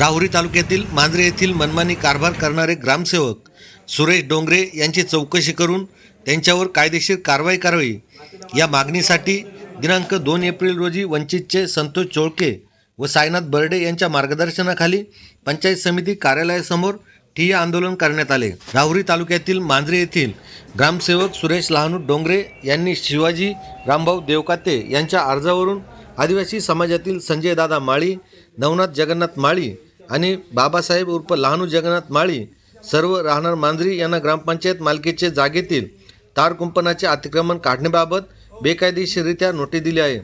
राहुरी तालुक्यातील मांजरे येथील मनमानी कारभार करणारे ग्रामसेवक सुरेश डोंगरे यांची चौकशी करून त्यांच्यावर कायदेशीर कारवाई करावी. या मागणीसाठी दिनांक दोन एप्रिल रोजी वंचितचे संतोष चोळके व साईनाथ बर्डे यांच्या मार्गदर्शनाखाली पंचायत समिती कार्यालयासमोर ठिय्या आंदोलन करण्यात आले. राहुरी तालुक्यातील मांजरे येथील ग्रामसेवक सुरेश लहानू डोंगरे यांनी शिवाजी रामभाऊ देवकाते यांच्या अर्जावरून आदिवासी समाजातील संजय दादा माळी नवनाथ जगन्नाथ माळी आणि बाबासाहेब उर्फ लहानू जगन्नाथ माळी सर्व राहणार मांजरी यांना ग्रामपंचायत मालकीचे जागेतील तार कुंपणाचे अतिक्रमण काढण्याबाबत बेकायदेशीररित्या नोटीस दिली आहे.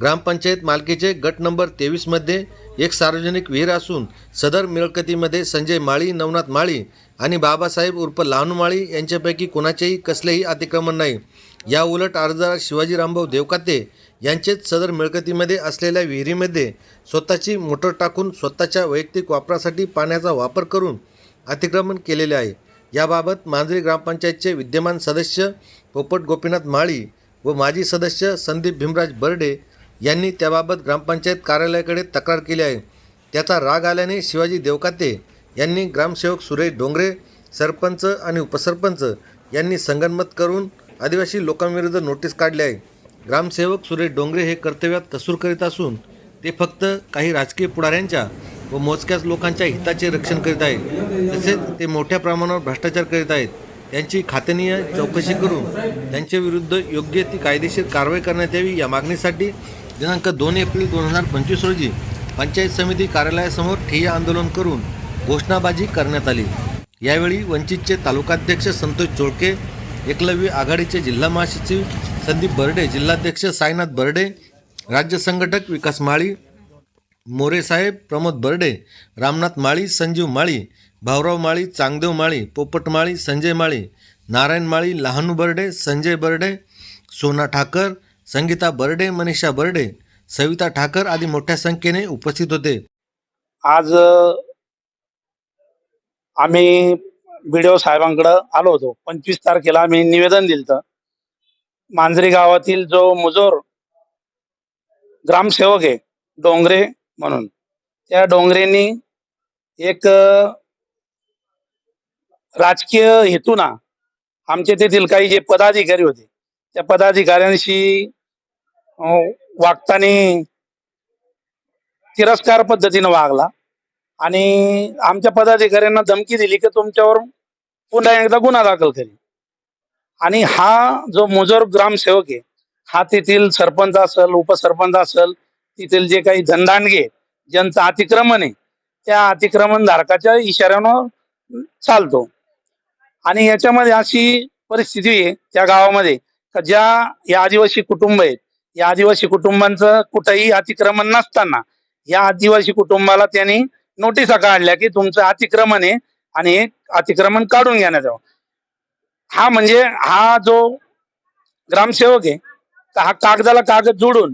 ग्रामपंचायत मालकीचे गट नंबर तेवीसमध्ये एक सार्वजनिक विहीर असून सदर मिळकतीमध्ये संजय माळी नवनाथ माळी आणि बाबासाहेब उर्फ लहानू माळी यांच्यापैकी कोणाचेही कसलेही अतिक्रमण नाही. या उलट अर्जदार शिवाजी रामभाऊ देवकाते यांचेच सदर मिळकतीमध्ये असलेल्या विहिरीमध्ये स्वतःची मोटर टाकून स्वतःच्या वैयक्तिक वापरासाठी पाण्याचा वापर करून अतिक्रमण केलेले आहे. याबाबत मांजरी ग्रामपंचायतचे विद्यमान सदस्य पोपट गोपीनाथ माळी व माजी सदस्य संदीप भीमराज बर्डे यांनी त्याबाबत ग्रामपंचायत कार्यालयाकडे तक्रार केली आहे. त्याचा राग आल्याने शिवाजी देवकाते यांनी ग्रामसेवक सुरेश डोंगरे सरपंच आणि उपसरपंच यांनी संगनमत करून आदिवासी लोकांविरुद्ध नोटीस काढली आहे. ग्रामसेवक सुरेश डोंगरे हे कर्तव्यात कसूर करीत असून ते फक्त काही राजकीय पुढाऱ्यांच्या व मोजक्याच लोकांच्या हिताचे रक्षण करीत आहेत तसेच ते मोठ्या प्रमाणावर भ्रष्टाचार करीत आहेत. त्यांची खातनीय चौकशी करून त्यांच्या विरुद्ध योग्य ती कायदेशीर कारवाई करण्यात यावी या मागणीसाठी दिनांक दोन एप्रिल दोन हजार पंचवीस रोजी पंचायत समिती कार्यालयासमोर ठिय्या आंदोलन करून घोषणाबाजी करण्यात आली. यावेळी वंचितचे तालुकाध्यक्ष संतोष चोळके एकलव्य आघाडीचे जिल्हा महासचिव संदीप बर्डे जिल्हाध्यक्ष साईनाथ बर्डे राज्य संघटक विकास माळी मोरेसाहेब प्रमोद बर्डे रामनाथ माळी संजीव माळी भाऊराव माळी चांगदेव माळी पोपट माळी संजय माळी नारायण माळी लहानू बर्डे संजय बर्डे सोना ठाकर संगीता बर्डे मनीषा बर्डे सविता ठाकर आदी मोठ्या संख्येने उपस्थित होते. आज आम्ही बीडीओ साहेबांकडे आलो होतो. पंचवीस तारखेला आम्ही निवेदन दिलं मांजरी गावातील जो मुजोर ग्रामसेवक आहे डोंगरे म्हणून त्या डोंगरेंनी एक राजकीय हेतूना आमचे तेथील काही जे पदाधिकारी होते त्या पदाधिकाऱ्यांशी वागताना तिरस्कार पद्धतीनं वागला आणि आमच्या पदाधिकाऱ्यांना धमकी दिली की तुमच्यावर पुन्हा एकदा गुन्हा दाखल करेल आणि हा जो मुजोर ग्रामसेवक आहे हा तेथील सरपंच असेल उपसरपंच असेल तेथील जे काही धनदांडगे ज्यांचं अतिक्रमण आहे त्या अतिक्रमण धारकाच्या इशाऱ्यानं चालतो. आणि याच्यामध्ये अशी परिस्थिती आहे त्या गावामध्ये का ज्या या आदिवासी कुटुंब आहेत या आदिवासी कुटुंबांचं कुठंही अतिक्रमण नसताना या आदिवासी कुटुंबाला त्यांनी नोटिसा काढल्या की तुमचं अतिक्रमण आहे आणि अतिक्रमण काढून घेण्यात यावं. हा म्हणजे हा जो ग्रामसेवक आहे तर हा कागदाला कागद जोडून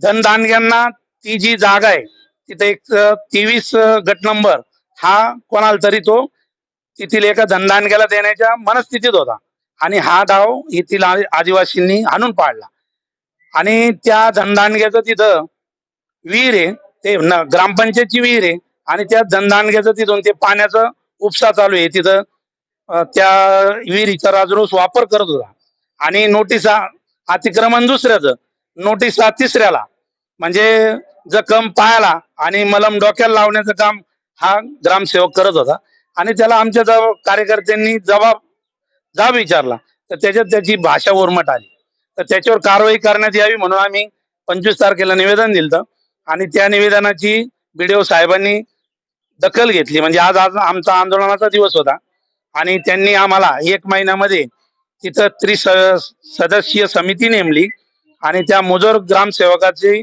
धनदानग्यांना ती जी जागा आहे तिथे एक तेवीस गट नंबर हा कोणाला तरी तो तिथील एका धनदानग्याला देण्याच्या मनस्थितीत होता. आणि हा डाव येथील आदिवासींनी हाणून पाडला. आणि त्या धनदानग्याचं तिथं विहीर आहे ते ग्रामपंचायतची विहीर आहे. आणि त्या धनदानग्याचं तिथून ते पाण्याचा उपसा चालू आहे तिथं त्या विहिरीचा राजरोस वापर करत होता. आणि नोटिसा अतिक्रमण दुसऱ्याचं नोटिसा तिसऱ्याला. म्हणजे जखम पायाला आणि मलम डोक्याला लावण्याचं काम हा ग्रामसेवक करत होता. आणि त्याला आमच्या जव- कार्यकर्त्यांनी जबाब जाब विचारला. तर त्याच्यात त्याची भाषा उर्मट आली. तर त्याच्यावर कारवाई करण्यात यावी म्हणून आम्ही पंचवीस तारखेला निवेदन दिलं आणि त्या निवेदनाची बीडीओ साहेबांनी दखल घेतली. म्हणजे आज आज आमचा आंदोलनाचा दिवस होता. आणि त्यांनी आम्हाला एक महिन्यामध्ये तिथं त्रिस सदस्यीय समिती नेमली आणि त्या मुजोर ग्रामसेवकाची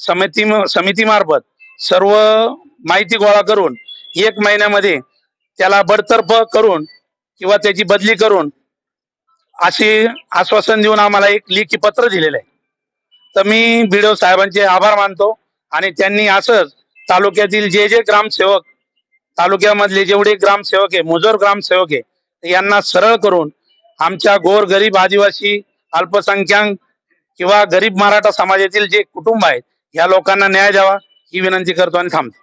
समिती समितीमार्फत सर्व माहिती गोळा करून एक महिन्यामध्ये त्याला बडतर्फ करून किंवा त्याची बदली करून अशी आश्वासन देऊन आम्हाला एक लेखी पत्र दिलेलं आहे. तर मी बीडीओ साहेबांचे आभार मानतो आणि त्यांनी असंच तालुक्यातील जे जे ग्रामसेवक तालुक्यामधले जेवढे ग्रामसेवक आहे मुजोर ग्रामसेवक आहे यांना सरळ करून आमच्या गोर गरीब आदिवासी अल्पसंख्याक किंवा गरीब मराठा समाजातील जे कुटुंब आहेत या लोकांना न्याय द्यावा ही विनंती करतो आणि थांबतो.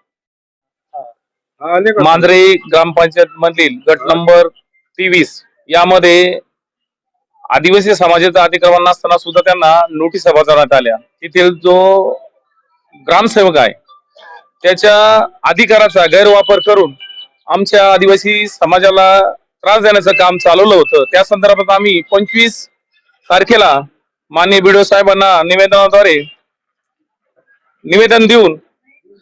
मांजरे ग्रामपंचायत मधील गट नंबर तेवीस यामध्ये आदिवासी समाजाचं अतिक्रमण नसताना सुद्धा त्यांना नोटीस बजावण्यात आल्या. तेथील जो ग्रामसेवक आहे त्याच्या अधिकाराचा गैरवापर करून आमच्या आदिवासी समाजाला त्रास देण्याचं काम चालवलं होतं. त्या संदर्भात आम्ही पंचवीस तारखेला माननीय बीडीओ साहेबांना निवेदनाद्वारे निवेदन देऊन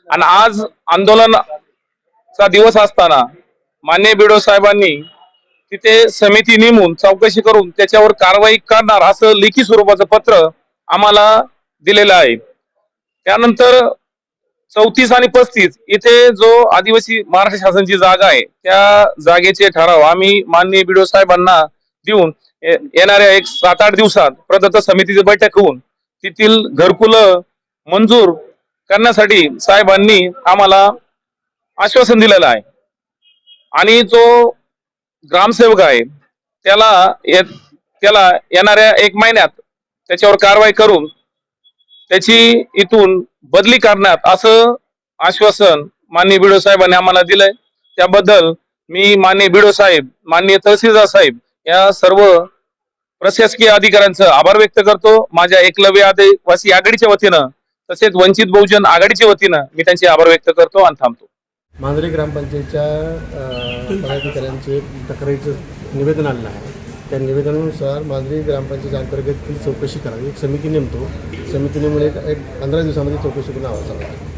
आणि आज आंदोलनाचा दिवस असताना मान्य बिडो साहेबांनी तिथे समिती नेमून चौकशी करून त्याच्यावर कारवाई करणार असं लेखी स्वरूपाचं पत्र आम्हाला दिलेलं आहे. त्यानंतर चौतीस आणि पस्तीस इथे जो आदिवासी महाराष्ट्र शासनाची जागा आहे त्या जागेचे ठराव आम्ही माननीय बिडो साहेबांना देऊन ये- येणाऱ्या एक सात आठ दिवसात प्रदत्त समितीची बैठक होऊन तेथील घरकुलं मंजूर करण्यासाठी साहेबांनी आम्हाला आश्वासन दिलेलं आहे. आणि जो ग्रामसेवक आहे त्याला त्याला येणाऱ्या एक महिन्यात त्याच्यावर कारवाई करून त्याची इथून बदली करण्यात असं आश्वासन माननीय बिडो साहेबांनी आम्हाला दिलंय. त्याबद्दल मी माननीय बिडो साहेब माननीय तहसीलदार साहेब या सर्व प्रशासकीय अधिकाऱ्यांचं आभार व्यक्त करतो. माझ्या एकलव्य आदिवासी आघाडीच्या वतीनं तसेच वंचित बहुजन आघाडीच्या वतीनं मी त्यांचे आभार व्यक्त करतो आणि थांबतो. मांजरे ग्रामपंचायतच्या पदाधिकाऱ्यांचे तक्रारीचं निवेदन आलं आहे. त्या निवेदनानुसार मांजरी ग्रामपंचायत अंतर्गत ती चौकशी करावी. एक समिती नेमतो. समिती नेमून एक एक पंधरा दिवसामध्ये चौकशी करून आवाज सांगा